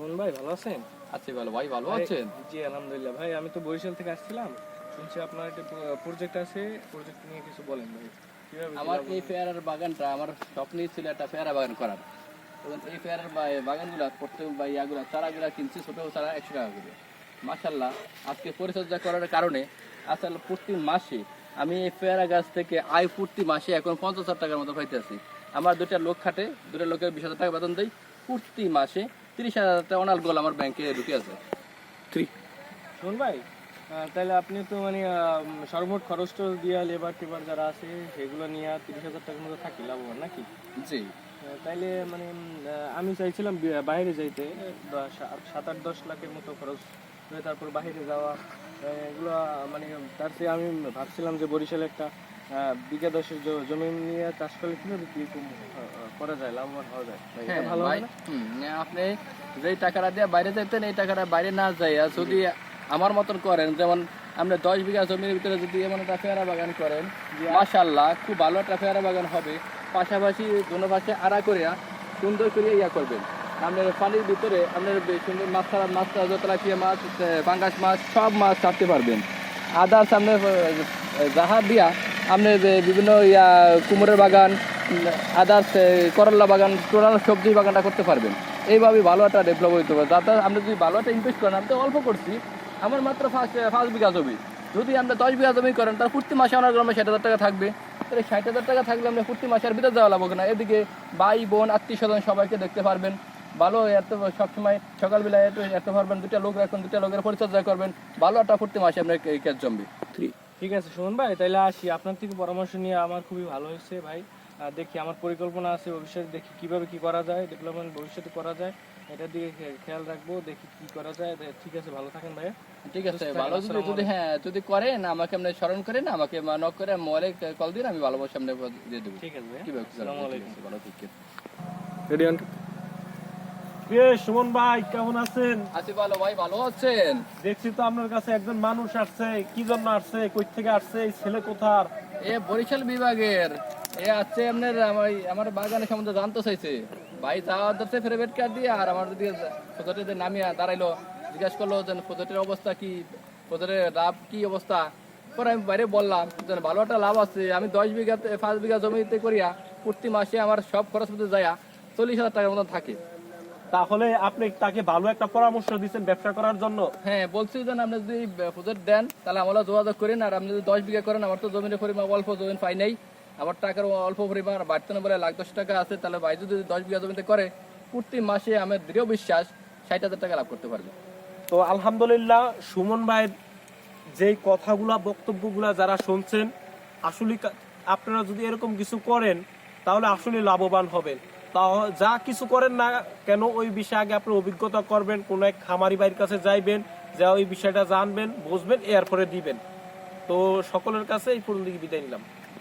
সুমন ভাই ভালো আছেন? আছি ভালো। ভাই ভালো আছেন? জি আলহামদুলিল্লাহ। ভাই আমি তো বরিশাল থেকে আসছিলাম। শুনছি আপনার একটা প্রজেক্ট আছে। প্রজেক্ট নিয়ে কিছু বলেন ভাই। আমার এই পেয়ারার বাগানটা আমার স্বপ্নই ছিল একটা পেয়ারা বাগান করার। এই পেয়ারার বাগানগুলা প্রত্যেক বা ইয়াগুলা চারাগুলা কিনছি ছোট চারা একশো টাকা করে। মাসাল্লাহ আজকে পরিচর্যা করার কারণে আসলে প্রতি মাসে আমি এই পেয়ারা গাছ থেকে আয় প্রতি মাসে এখন পঞ্চাশ হাজার টাকার মতো পাইতেছি। আমার দুইটা লোক খাটে দুটা লোকের বিশ হাজার টাকা বেতন দেয় প্রতি মাসে তিরিশ হাজার টাকা অনাল গোল আমার ব্যাংকে ঢুকে আছে। থ্রি শুন ভাই তাহলে আপনি তো মানে সর্বমোট খরচ টরচ দিয়া লেবার টেবার যারা আছে সেগুলো নিয়ে তিরিশ হাজার টাকার মতো থাকি লাভবান নাকি? জি। তাইলে মানে আমি চাইছিলাম বাইরে যাইতে সাত আট দশ লাখের মতো খরচ তারপর বাহিরে যাওয়া এগুলো মানে তার চেয়ে আমি ভাবছিলাম যে বরিশালে একটা বিঘা দশের জমি নিয়ে চাষ করলে কীভাবে কি করা যায় লাভবান হওয়া যায়? হ্যাঁ ভালো? হুম, আপনি যেই টাকাটা দিয়ে বাইরে যাইতেন এই টাকাটা বাইরে না যাইয়া যদি আমার মতন করেন যেমন আপনি দশ বিঘা জমির ভিতরে যদি এমন একটা পেয়ারা বাগান করেন মাশাল্লাহ খুব ভালো একটা পেয়ারা বাগান হবে। পাশাপাশি দোনো পাশে আড়া করিয়া সুন্দর করে ইয়া করবেন। আপনার পানির ভিতরে আপনার মাছ ছাড়া মাছ ছাড়া তেলাপিয়া মাছ পাঙ্গাস মাছ, সব মাছ ছাড়তে পারবেন। আদার্স আপনার জাহাজ দিয়া আপনি যে বিভিন্ন ইয়া কুমোরের বাগান আদার্স করল্লা বাগান টোটাল সবজি বাগানটা করতে পারবেন। এইভাবে ভালো একটা ডেভেলপ হইতে পারে যাতে আপনি যদি ভালো একটা ইনভেস্ট করেন আমি তো অল্প করছি। আমার মাত্র ফার্স্ট পাঁচ বিঘা জমি। যদি আপনি দশ বিঘা জমি করেন তার প্রতি মাসে আমার গ্রামে ষাট হাজার টাকা থাকবে। তাহলে ষাট হাজার টাকা থাকলে আপনি প্রতি মাসে আর বিদেশ যাওয়া লাগবে না। এদিকে ভাই, বোন আত্মীয় স্বজন সবাইকে দেখতে পারবেন। ভালো এত সবসময় সকালবেলা এত এত পারবেন দুটা লোক রাখুন দুটা লোকের পরিচর্যা করবেন ভালো একটা প্রতি মাসে আপনার এই কাজ জমবে ঠিক আছে সুমন ভাই তাহলে আসি। আপনার থেকে পরামর্শ নিয়ে আমার খুবই ভালো হয়েছে ভাই। দেখি আমার পরিকল্পনা আছে ভবিষ্যতে দেখি কীভাবে কি করা যায় ডেভেলপমেন্ট ভবিষ্যতে করা যায় এটার দিকে খেয়াল রাখব দেখি কি করা যায়। ঠিক আছে ভালো থাকেন ভাইয়া ঠিক আছে ভালো। যদি যদি হ্যাঁ যদি করেন আমাকে আপনি স্মরণ করেন আমাকে নক করে মোবাইলে কল দিন আমি ভালোবাসা আপনি দিয়ে দেবো। ঠিক আছে কি আলাইকুম। ভালো ঠিক আছে রেডি সুমন ভাই কেমন আছেন? আছি ভালো ভাই ভালো আছেন? দেখছি তো আপনার কাছে একজন মানুষ আসছে কি জন্য আসছে কই থেকে আসছে এই ছেলে কোথার? এ বরিশাল বিভাগের। এ আছে আপনার আমার আমার বাগানের সম্বন্ধে জানতে চাইছে। ভাই যাওয়ার যাচ্ছে প্রাইভেট কার দিয়ে আর আমার যদি ফটোটিতে নামিয়ে দাঁড়াইলো। জিজ্ঞাসা করল যে ফটোটির অবস্থা কি ফটোটির লাভ কি অবস্থা? পরে আমি বাইরে বললাম যে ভালো একটা লাভ আছে আমি দশ বিঘাতে পাঁচ বিঘা জমিতে করিয়া প্রতি মাসে আমার সব খরচ মধ্যে যায়া চল্লিশ হাজার টাকার মতন থাকে। তাহলে আপনি তাকে ভালো একটা পরামর্শ দিচ্ছেন ব্যবসা করার জন্য? হ্যাঁ বলছি যে আপনি যদি প্রজেক্ট দেন তাহলে আমরা যোগাযোগ করেন আর আপনি যদি দশ বিঘা করেন আমার তো জমির পরিমাণ অল্প জমিন পাই নাই। আমার টাকার অল্প পরিমাণ বাড়তে না বলে লাখ দশ টাকা আছে তাহলে ভাই যদি দশ বিঘা জমিতে করে প্রতি মাসে আমার দৃঢ় বিশ্বাস ষাট হাজার টাকা লাভ করতে পারবে। তো আলহামদুলিল্লাহ সুমন ভাইয়ের যেই কথাগুলা বক্তব্যগুলা যারা শুনছেন আসলে আপনারা যদি এরকম কিছু করেন তাহলে আসলে লাভবান হবেন। তা যা কিছু করেন না কেন, ওই বিষয়ে আগে আপনি অভিজ্ঞতা করবেন, কোনো এক খামারি বাড়ির কাছে যাইবেন, যা ওই বিষয়টা জানবেন, বুঝবেন, এরপরে দিবেন। তো সকলের কাছে এই পর্যন্ত বিদায় নিলাম।